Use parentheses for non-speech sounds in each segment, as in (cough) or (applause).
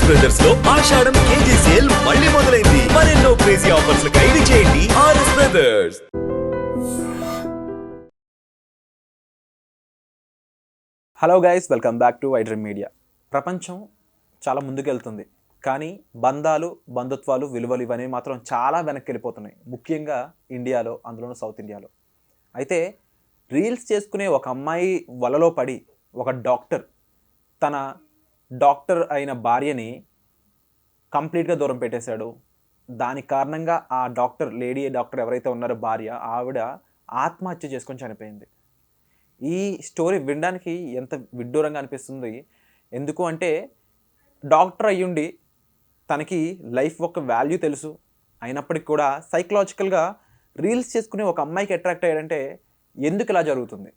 RS బ్రదర్స్లో Ashadam KG sale మళ్ళీ మొదలైంది. మరెన్నో క్రేజీ ఆఫర్స్ ఖైదీ చేయండి RS Brothers hello guys welcome back to వైడ్రీమ్ media ప్రపంచం చాలా ముందుకెళ్తుంది. కానీ బంధాలు బంధుత్వాలు విలువలు ఇవన్నీ మాత్రం చాలా వెనక్కి వెళ్ళిపోతున్నాయి ముఖ్యంగా ఇండియాలో అందులోనూ సౌత్ ఇండియాలో అయితే రీల్స్ చేసుకునే ఒక అమ్మాయి వలలో పడి ఒక డాక్టర్ తన డాక్టర్ అయిన భార్యని కంప్లీట్గా దూరం పెట్టేశాడు. దాని కారణంగా ఆ డాక్టర్ లేడీ డాక్టర్ ఎవరైతే ఉన్నారో భార్య ఆవిడ ఆత్మహత్య చేసుకొని చనిపోయింది. ఈ స్టోరీ వినడానికి ఎంత విడ్డూరంగా అనిపిస్తుంది. ఎందుకు అంటే డాక్టర్ అయ్యుండి తనకి లైఫ్ ఒక వాల్యూ తెలుసు. అయినప్పటికీ కూడా సైకలాజికల్గా రీల్స్ చేసుకునే ఒక అమ్మాయికి అట్రాక్ట్ అయ్యాడంటే ఎందుకు ఇలా జరుగుతుంది?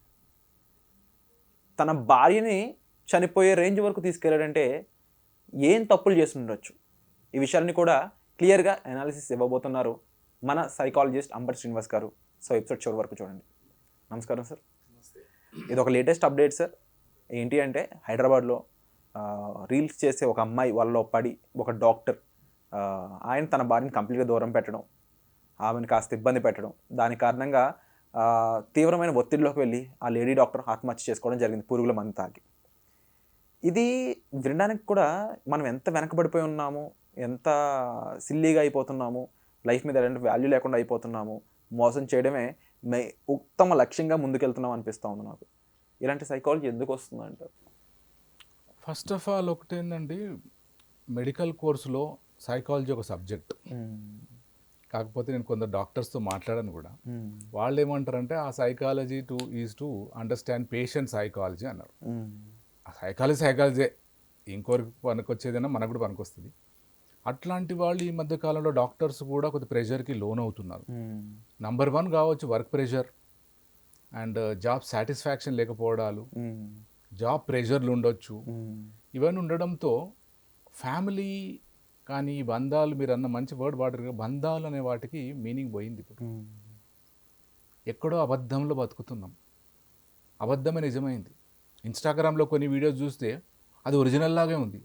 తన భార్యని చనిపోయే రేంజ్ వరకు తీసుకెళ్ళాడంటే ఏం తప్పులు చేసి ఉండొచ్చు ఈ విషయాన్ని కూడా క్లియర్గా అనాలిసిస్ ఇవ్వబోతున్నారు మన సైకాలజిస్ట్ అంబర్ శ్రీనివాస్ గారు. సో ఎపిసోడ్ చివరి వరకు చూడండి. నమస్కారం సార్. ఇది ఒక లేటెస్ట్ అప్డేట్ సార్. ఏంటి అంటే హైదరాబాద్లో రీల్స్ చేసే ఒక అమ్మాయి వాళ్ళలో పడి ఒక డాక్టర్ ఆయన తన భార్యని కంప్లీట్గా దూరం పెట్టడం ఆమెను కాస్త ఇబ్బంది పెట్టడం దాని కారణంగా తీవ్రమైన ఒత్తిడిలోకి వెళ్ళి ఆ లేడీ డాక్టర్ ఆత్మహత్య చేసుకోవడం జరిగింది. పురుగుల మందు తాగి. ఇది వినడానికి కూడా మనం ఎంత వెనకబడిపోయి ఉన్నాము ఎంత సిల్లీగా అయిపోతున్నాము లైఫ్ మీద ఎలాంటి వాల్యూ లేకుండా అయిపోతున్నాము మోసం చేయడమే మే ఉత్తమ లక్ష్యంగా ముందుకెళ్తున్నాం అనిపిస్తూ ఉంది నాకు. ఇలాంటి సైకాలజీ ఎందుకు వస్తుంది అంటారు ఫస్ట్ ఆఫ్ ఆల్ ఒకటి ఏంటండి మెడికల్ కోర్సులో సైకాలజీ ఒక సబ్జెక్ట్ కాకపోతే నేను కొందరు డాక్టర్స్తో మాట్లాడాను కూడా. వాళ్ళు ఏమంటారంటే ఆ psychology to is to understand patient psychology అన్నారు. ఆ సైకాలజీ సైకాలజీ. ఇంకోరికి పనికొచ్చేదైనా మనకు కూడా పనికొస్తుంది. అట్లాంటి వాళ్ళు ఈ మధ్య కాలంలో డాక్టర్స్ కూడా కొద్ది ప్రెషర్కి లోన్ అవుతున్నారు నంబర్ వన్ కావచ్చు work pressure and job satisfaction లేకపోవడాలు job ప్రెషర్లు ఉండొచ్చు. ఇవన్నీ ఉండడంతో ఫ్యామిలీ కానీ ఈ బంధాలు మీరు అన్న మంచి వర్డ్ వాడరు బంధాలు అనే వాటికి మీనింగ్ పోయింది ఇప్పుడు. ఎక్కడో అబద్ధంలో బతుకుతున్నాం. అబద్ధమే నిజమైంది. ఇన్స్టాగ్రామ్లో కొన్ని వీడియోస్ చూస్తే అది ఒరిజినల్ లాగే ఉంది.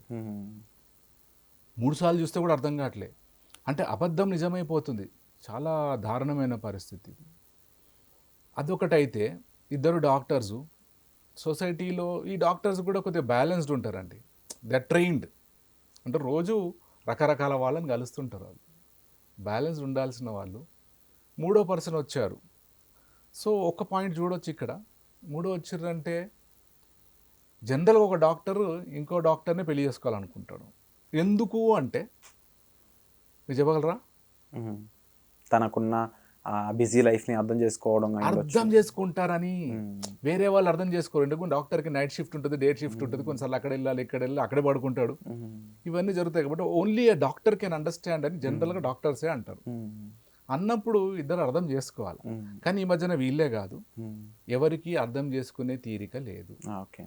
మూడు సార్లు చూస్తే కూడా అర్థం కావట్లే. అంటే అబద్ధం నిజమైపోతుంది. చాలా దారుణమైన పరిస్థితి. అదొకటైతే ఇద్దరు డాక్టర్సు సొసైటీలో ఈ డాక్టర్స్ కూడా కొద్దిగా బ్యాలెన్స్డ్ ఉంటారండి. ద ట్రైన్డ్ అంటే రోజు రకరకాల వాళ్ళని కలుస్తుంటారు వాళ్ళు. బ్యాలెన్స్ ఉండాల్సిన వాళ్ళు. మూడో పర్సన్ వచ్చారు. సో ఒక పాయింట్ చూడొచ్చు ఇక్కడ. మూడో వచ్చిర్రంటే జనరల్గా ఒక డాక్టర్ ఇంకో డాక్టర్ని పెళ్ళి చేసుకోవాలనుకుంటాడు. ఎందుకు అంటే మీరు చెప్పగలరా? తనకున్న బిజీ లైఫ్ని అర్థం చేసుకోవడం. అర్థం చేసుకుంటారని. వేరే వాళ్ళు అర్థం చేసుకోరు. ఎందుకు? డాక్టర్కి నైట్ షిఫ్ట్ ఉంటుంది డే షిఫ్ట్ ఉంటుంది. కొన్నిసార్లు అక్కడ వెళ్ళాలి ఇక్కడ వెళ్ళాలి అక్కడే పడుకుంటాడు. ఇవన్నీ జరుగుతాయి కాబట్టి only a doctor can understand అని జనరల్గా డాక్టర్సే అంటారు. అన్నప్పుడు ఇద్దరు అర్థం చేసుకోవాలి. కానీ ఈ మధ్యన వీళ్ళే కాదు. ఎవరికి అర్థం చేసుకునే తీరిక లేదు. ఓకే.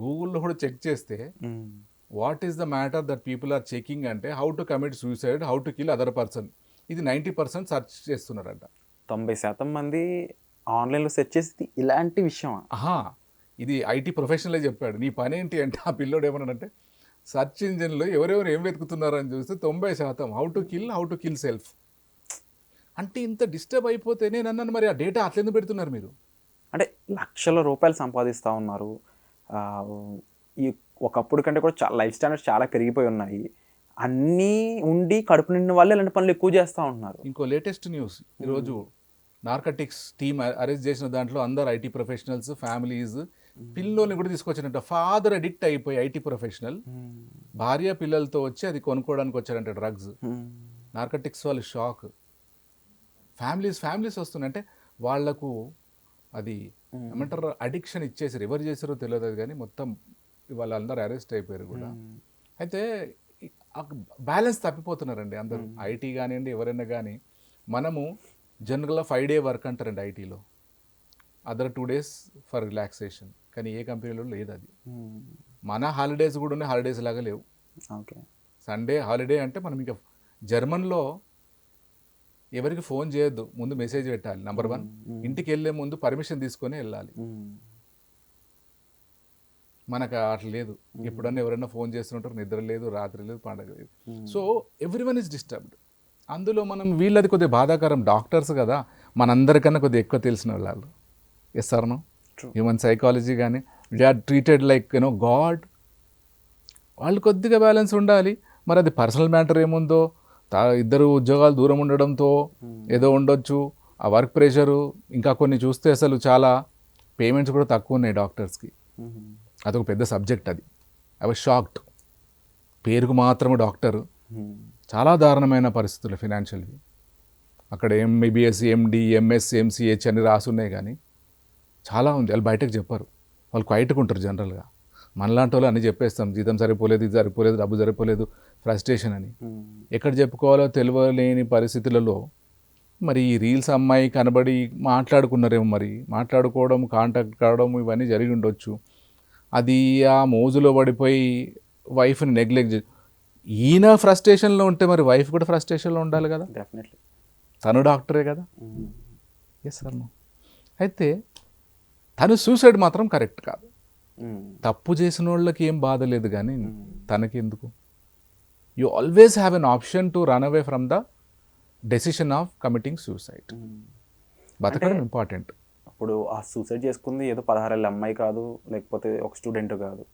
గూగుల్లో కూడా చెక్ చేస్తే. What is the matter that people are checking అంటే how to commit suicide how to kill other person. ఇది నైంటీ పర్సెంట్ సెర్చ్ చేస్తున్నారంట. తొంభై శాతం మంది ఆన్లైన్లో సెర్చ్ చేసి ఇలాంటి విషయమా? ఆహా ఇది ఐటీ ప్రొఫెషనలే చెప్పాడు. నీ పని ఏంటి అంటే ఆ పిల్లోడు ఏమన్నాడంటే సర్చ్ ఇంజిన్లో ఎవరెవరు ఏం వెతుకుతున్నారని చూస్తే తొంభై శాతం how to kill how to kill self. అంటే ఇంత డిస్టర్బ్ అయిపోతే నేను అన్నాను మరి ఆ డేటా అట్లెందుకు పెడుతున్నారు మీరు? అంటే లక్షల రూపాయలు సంపాదిస్తూ ఉన్నారు. ఈ ఒకప్పుడు కంటే కూడా చాలా లైఫ్ స్టాండర్డ్స్ చాలా పెరిగిపోయి ఉన్నాయి. అన్నీ ఉండి కడుపు నిండిన వాళ్ళు ఇలాంటి పనులు ఎక్కువ చేస్తూ ఉంటున్నారు ఇంకో లేటెస్ట్ న్యూస్ ఈరోజు నార్కటిక్స్ టీమ్ అరెస్ట్ చేసిన దాంట్లో అందరు ఐటీ ప్రొఫెషనల్స్ ఫ్యామిలీస్ పిల్లోని కూడా తీసుకొచ్చినట్టు. ఫాదర్ అడిక్ట్ అయిపోయి ఐటీ ప్రొఫెషనల్. భార్య పిల్లలతో వచ్చి అది కొనుక్కోవడానికి వచ్చారంట డ్రగ్స్. నార్కటిక్స్ వాళ్ళు షాక్. ఫ్యామిలీస్ ఫ్యామిలీస్ వస్తున్నాయి. అంటే వాళ్ళకు అది ఏమంటారు? అడిక్షన్ ఇచ్చేసారు ఎవరు చేసారో తెలియదు కానీ మొత్తం వాళ్ళందరూ అరెస్ట్ అయిపోయారు కూడా. అయితే బ్యాలెన్స్ తప్పిపోతున్నారండి అందరూ. ఐటీ కానివ్వండి ఎవరైనా కానీ మనము జనరల్గా ఫైవ్ డే వర్క్ అంటారండి ఐటీలో. Other two days for relaxation. కానీ ఏ కంపెనీలో లేదు అది. మన హాలిడేస్ కూడా ఉన్నాయి. హాలిడేస్ లాగా లేవు. ఓకే. సండే హాలిడే అంటే మనం ఇంకా జర్మన్లో ఎవరికి ఫోన్ చేయొద్దు ముందు మెసేజ్ పెట్టాలి నంబర్ వన్ ఇంటికి వెళ్ళే ముందు పర్మిషన్ తీసుకొని వెళ్ళాలి. మనకు అట్లా లేదు. ఎప్పుడన్నా ఎవరైనా ఫోన్ చేస్తుంటారు నిద్ర లేదు రాత్రి లేదు పండగ లేదు. So every one is disturbed అందులో మనం వీళ్ళది కొద్దిగా బాధాకరం. డాక్టర్స్ కదా మనందరికన్నా కొద్దిగా ఎక్కువ తెలిసిన వాళ్ళు yes sir no True. Human psychology కానీ they are treated like you know god వాళ్ళు కొద్దిగా బ్యాలెన్స్ ఉండాలి. మరి అది పర్సనల్ మ్యాటర్ ఏముందో ఇద్దరు ఉద్యోగాలు దూరం ఉండడంతో ఏదో ఉండొచ్చు. ఆ వర్క్ ప్రెషరు ఇంకా కొన్ని చూస్తే అసలు చాలా పేమెంట్స్ కూడా తక్కువ ఉన్నాయి డాక్టర్స్కి. అదొక పెద్ద సబ్జెక్ట్ అది. I was shocked. పేరుకు మాత్రమే డాక్టర్. చాలా దారుణమైన పరిస్థితులు ఫినాన్షియల్వి. అక్కడ ఎంబీబీఎస్ ఎండి ఎంఎస్ ఎంసీహెచ్ అని రాసి ఉన్నాయి కానీ చాలా ఉంది. వాళ్ళు బయటకు చెప్పారు. వాళ్ళు క్వైట్గా ఉంటారు జనరల్గా. మనలాంటి వాళ్ళు అన్నీ చెప్పేస్తాం. జీతం సరిపోలేదు ఇది సరిపోలేదు డబ్బు సరిపోలేదు ఫ్రస్ట్రేషన్ అని. ఎక్కడ చెప్పుకోవాలో తెలియలేని పరిస్థితులలో మరి ఈ రీల్స్ అమ్మాయి కనబడి మాట్లాడుకున్నారేమో మరి. మాట్లాడుకోవడం కాంటాక్ట్ కావడం ఇవన్నీ జరిగి ఉండొచ్చు. అది ఆ మోజులో పడిపోయి వైఫ్ని నెగ్లెక్ట్ ఈయన ఫ్రస్ట్రేషన్లో ఉంటే మరి వైఫ్ కూడా ఫ్రస్ట్రేషన్లో ఉండాలి కదా? డెఫినెట్లీ. తను డాక్టరే కదా? ఎస్ సార్ అయితే తను సూసైడ్ మాత్రం కరెక్ట్ కాదు. తప్పు చేసిన వాళ్ళకి ఏం బాధ లేదు కానీ తనకి ఎందుకు you always have an option to run away from the decision of committing suicide బతకడం ఇంపార్టెంట్ అప్పుడు ఆ సూసైడ్ చేసుకుంది ఏదో పదహారేళ్ళ అమ్మాయి కాదు లేకపోతే ఒక స్టూడెంట్ కాదు.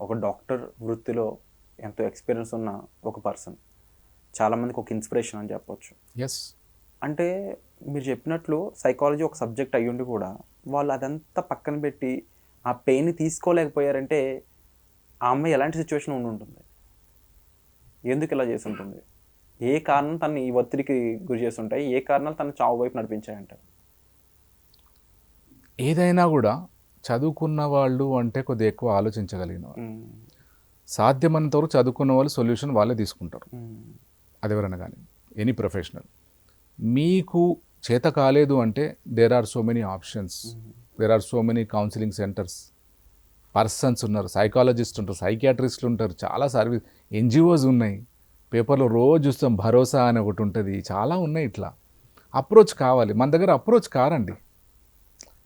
ఒక డాక్టర్ వృత్తిలో ఎంతో ఎక్స్పీరియన్స్ ఉన్న ఒక పర్సన్ చాలామందికి ఒక ఇన్స్పిరేషన్ అని చెప్పొచ్చు. ఎస్ అంటే మీరు చెప్పినట్లు సైకాలజీ ఒక సబ్జెక్ట్ అయ్యుండి కూడా వాళ్ళు అదంతా పక్కన పెట్టి ఆ పెయిన్ తీసుకోలేకపోయారంటే ఆ అమ్మాయి ఎలాంటి సిచ్యువేషన్ ఉండి ఉంటుంది? ఎందుకు ఇలా చేసి ఉంటుంది? ఏ కారణం తను ఈ ఒత్తిడికి గురి చేసి ఉంటాయి? ఏ కారణాలు తను చావు వైపు నడిపించాయంటారు ఏదైనా కూడా చదువుకున్న వాళ్ళు అంటే కొద్దిగా ఎక్కువ ఆలోచించగలిగిన వాళ్ళు. సాధ్యమైనంత వరకు చదువుకున్న వాళ్ళు సొల్యూషన్ వాళ్ళే తీసుకుంటారు. అది ఎవరైనా కానీ ఎనీ ప్రొఫెషనల్ మీకు చేత కాలేదు అంటే there are so many options there are so many counselling centres persons ఉన్నారు సైకాలజిస్ట్ ఉంటారు సైకియాట్రిస్టులు ఉంటారు. చాలా సర్వీస్ ఎన్జిఓస్ ఉన్నాయి. పేపర్లో రోజు చూస్తాం భరోసా అని ఒకటి ఉంటుంది. చాలా ఉన్నాయి ఇట్లా. అప్రోచ్ కావాలి. మన దగ్గర అప్రోచ్ కారండి.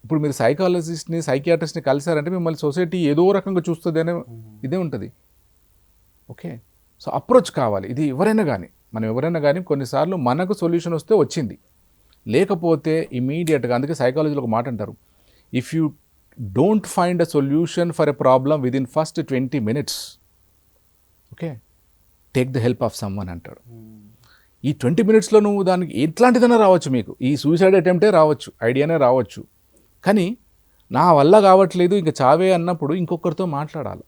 ఇప్పుడు మీరు సైకాలజిస్ట్ని సైకియాట్రిస్ట్ని కలిసారంటే మిమ్మల్ని సొసైటీ ఏదో రకంగా చూస్తుంది అనే ఇదే ఉంటుంది. ఓకే సో అప్రోచ్ కావాలి. ఇది ఎవరైనా కానీ మనం ఎవరైనా కానీ కొన్నిసార్లు మనకు సొల్యూషన్ వస్తే వచ్చింది. లేకపోతే ఇమీడియట్గా అందుకే సైకాలజీలో ఒక మాట అంటారు. If you don't find a solution for a problem within first twenty minutes okay take the help of someone అంటాడు ఈ ట్వంటీ మినిట్స్లో నువ్వు దానికి ఎట్లాంటిదైనా రావచ్చు మీకు. ఈ సూసైడ్ అటెంప్టే రావచ్చు ఐడియానే రావచ్చు. కానీ నా వల్ల కావట్లేదు ఇంకా చావే అన్నప్పుడు ఇంకొకరితో మాట్లాడాలి.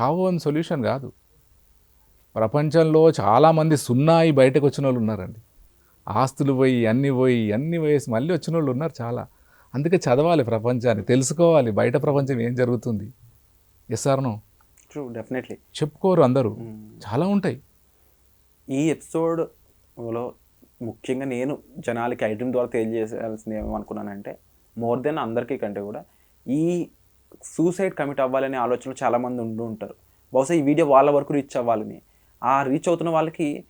చావు అని సొల్యూషన్ కాదు. ప్రపంచంలో చాలామంది సున్నాయి బయటకు వచ్చిన వాళ్ళు ఉన్నారండి. ఆస్తులు పోయి అన్ని పోయి అన్ని పోయేసి మళ్ళీ వచ్చిన వాళ్ళు ఉన్నారు చాలా. అందుకే చదవాలి ప్రపంచాన్ని తెలుసుకోవాలి బయట ప్రపంచం ఏం జరుగుతుంది. ఎస్ నో ట్రూ డెఫినెట్లీ చెప్పుకోరు అందరూ. చాలా ఉంటాయి. ఈ ఎపిసోడ్లో ముఖ్యంగా నేను జనాలకి ఐటమ్ ద్వారా తెలియజేయాల్సింది ఏమనుకున్నానంటే మోర్ దెన్ అందరికీ కంటే కూడా ఈ సూసైడ్ కమిట్ అవ్వాలనే ఆలోచనలు చాలామంది ఉంటూ ఉంటారు. బహుశా ఈ వీడియో వాళ్ళ వరకు రీచ్ అవ్వాలని. ఆ రీచ్ అవుతున్న వాళ్ళకి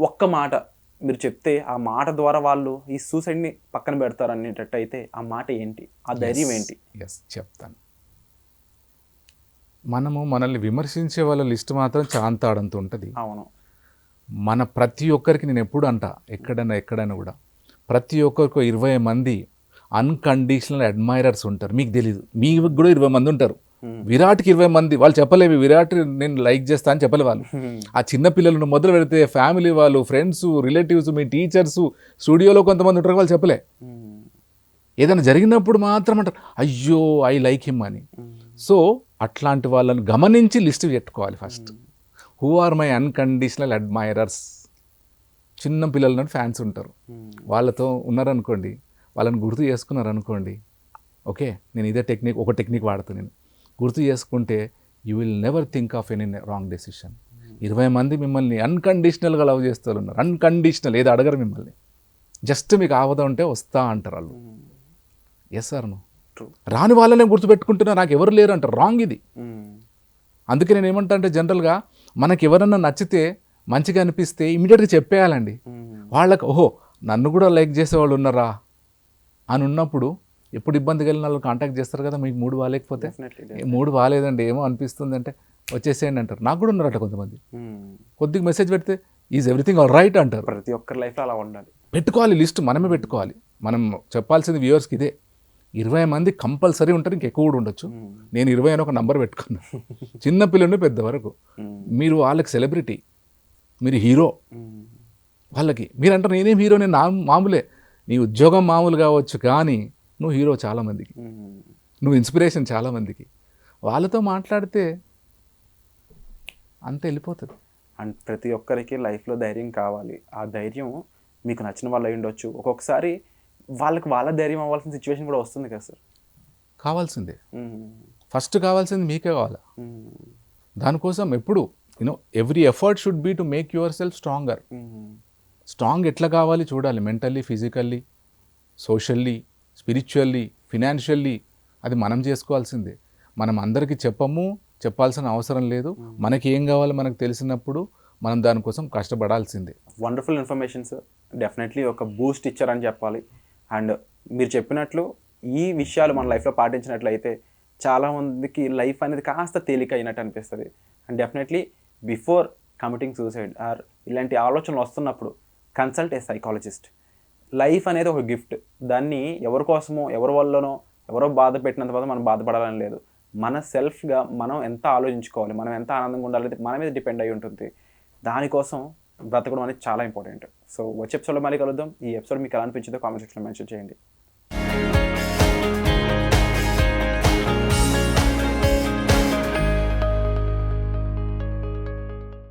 ఒక్క మాట మీరు చెప్తే ఆ మాట ద్వారా వాళ్ళు ఈ సూసైడ్ని పక్కన పెడతారు అనేటట్టు అయితే ఆ మాట ఏంటి? ఆ ధైర్యం ఏంటి? ఎస్ చెప్తాను. మనము మనల్ని విమర్శించే వాళ్ళ లిస్ట్ మాత్రం చాంతాడంత ఉంటుంది. అవును. మన ప్రతి ఒక్కరికి నేను ఎప్పుడు అంట ఎక్కడైనా ఎక్కడైనా కూడా. ప్రతి ఒక్కరికి ఇరవై మంది అన్కండిషనల్ అడ్మైరర్స్ ఉంటారు. మీకు తెలీదు. మీకు కూడా ఇరవై మంది ఉంటారు. విరాట్కి ఇరవై మంది వాళ్ళు చెప్పలేవి విరాట్ నేను లైక్ చేస్తా అని చెప్పలే వాళ్ళు. ఆ చిన్న పిల్లలను మొదలు పెడితే ఫ్యామిలీ వాళ్ళు ఫ్రెండ్స్ రిలేటివ్స్ మీ టీచర్స్ స్టూడియోలో కొంతమంది ఉంటారు వాళ్ళు చెప్పలే. ఏదైనా జరిగినప్పుడు మాత్రం అంటారు అయ్యో ఐ లైక్ హిమ్ అని. సో అట్లాంటి వాళ్ళని గమనించి లిస్ట్ పెట్టుకోవాలి first. Who are my unconditional admirers చిన్న పిల్లల ఫ్యాన్స్ ఉంటారు. వాళ్ళతో ఉన్నారనుకోండి వాళ్ళని గుర్తు చేసుకున్నారనుకోండి ఓకే నేను ఇదే టెక్నిక్ ఒక టెక్నిక్ వాడుతాను నేను. గుర్తు చేసుకుంటే you will never think of any wrong decision ఇరవై మంది మిమ్మల్ని అన్కండిషనల్గా లవ్ చేస్తూ ఉన్నారు. అన్కండిషనల్ ఏది అడగరు మిమ్మల్ని. జస్ట్ మీకు ఆవద ఉంటే వస్తా అంటారు వాళ్ళు. Yes sir. రాని వాళ్ళనే గుర్తుపెట్టుకుంటున్నా నాకు ఎవరు లేరు అంటారు. రాంగ్ ఇది. అందుకే నేను ఏమంటా అంటే జనరల్గా మనకి ఎవరన్నా నచ్చితే మంచిగా అనిపిస్తే ఇమీడియట్గా చెప్పేయాలండి. వాళ్ళకి ఓహో నన్ను కూడా లైక్ చేసేవాళ్ళు ఉన్నారా? అని ఉన్నప్పుడు ఎప్పుడు ఇబ్బంది కలిగిన వాళ్ళు కాంటాక్ట్ చేస్తారు కదా మీకు మూడు బాగాలేకపోతే మూడు బాగాలేదండి ఏమో అనిపిస్తుంది అంటే వచ్చేసేయండి అంటారు. నాకు కూడా ఉన్నారట కొంతమంది. కొద్దిగా మెసేజ్ పెడితే ఈజ్ ఎవ్రీథింగ్ ఆల్ రైట్ అంటారు. ప్రతి ఒక్కరి లైఫ్లో అలా ఉండాలి. పెట్టుకోవాలి లిస్ట్ మనమే పెట్టుకోవాలి. మనం చెప్పాల్సింది వ్యూవర్స్కి ఇదే. ఇరవై మంది కంపల్సరీ ఉంటారు ఇంకెక్కువ కూడా ఉండొచ్చు. నేను ఇరవై అని ఒక నంబర్ పెట్టుకున్నా. (laughs) చిన్న పిల్లలు పెద్ద వరకు. మీరు వాళ్ళకి సెలబ్రిటీ మీరు హీరో వాళ్ళకి మీరు అంటారు నేనేం హీరో నేను నా మామూలే. నీ ఉద్యోగం మామూలు కావచ్చు కానీ నువ్వు హీరో చాలామందికి. నువ్వు ఇన్స్పిరేషన్ చాలామందికి. వాళ్ళతో మాట్లాడితే అంత వెళ్ళిపోతుంది. అండ్ ప్రతి ఒక్కరికి లైఫ్లో ధైర్యం కావాలి. ఆ ధైర్యం మీకు నచ్చిన వాళ్ళు అయి ఉండొచ్చు. ఒక్కొక్కసారి వాళ్ళకి వాళ్ళ ధైర్యం అవ్వాల్సిన సిచ్యువేషన్ కూడా వస్తుంది కదా సార్. కావాల్సిందే. ఫస్ట్ కావాల్సింది మీకే కావాలా? దానికోసం ఎప్పుడు you know every effort should be to make yourself stronger strong ఎట్లా కావాలి చూడాలి mentally physically socially spiritually financially అది మనం చేసుకోవాల్సిందే. మనం అందరికీ చెప్పము చెప్పాల్సిన అవసరం లేదు. మనకి ఏం కావాలో మనకు తెలిసినప్పుడు మనం దానికోసం కష్టపడాల్సిందే. వండర్ఫుల్ ఇన్ఫర్మేషన్ సార్ డెఫినెట్లీ ఒక బూస్ట్ ఇచ్చారని చెప్పాలి. అండ్ మీరు చెప్పినట్లు ఈ విషయాలు మన లైఫ్లో పాటించినట్లయితే చాలామందికి లైఫ్ అనేది కాస్త తేలిక అయినట్టు అనిపిస్తుంది. And definitely before committing suicide or ఇలాంటి ఆలోచనలు వస్తున్నప్పుడు కన్సల్ట్ ఏ సైకాలజిస్ట్ లైఫ్ అనేది ఒక గిఫ్ట్. దాన్ని ఎవరి కోసమో ఎవరి వల్లనో ఎవరో బాధ పెట్టినంత మాత్రం మనం బాధపడాలని లేదు. మన సెల్ఫ్గా మనం ఎంత ఆలోచించుకోవాలి మనం ఎంత ఆనందంగా ఉండాలి మన మీద డిపెండ్ అయి ఉంటుంది. దానికోసం బ్రతకడం అనేది చాలా ఇంపార్టెంట్. సో వచ్చే ఎపిసోడ్లో మళ్ళీ కలుద్దాం. ఈ ఎపిసోడ్ మీకు ఎలా అనిపించిందో కామెంట్ సెక్షన్లో మెన్షన్ చేయండి.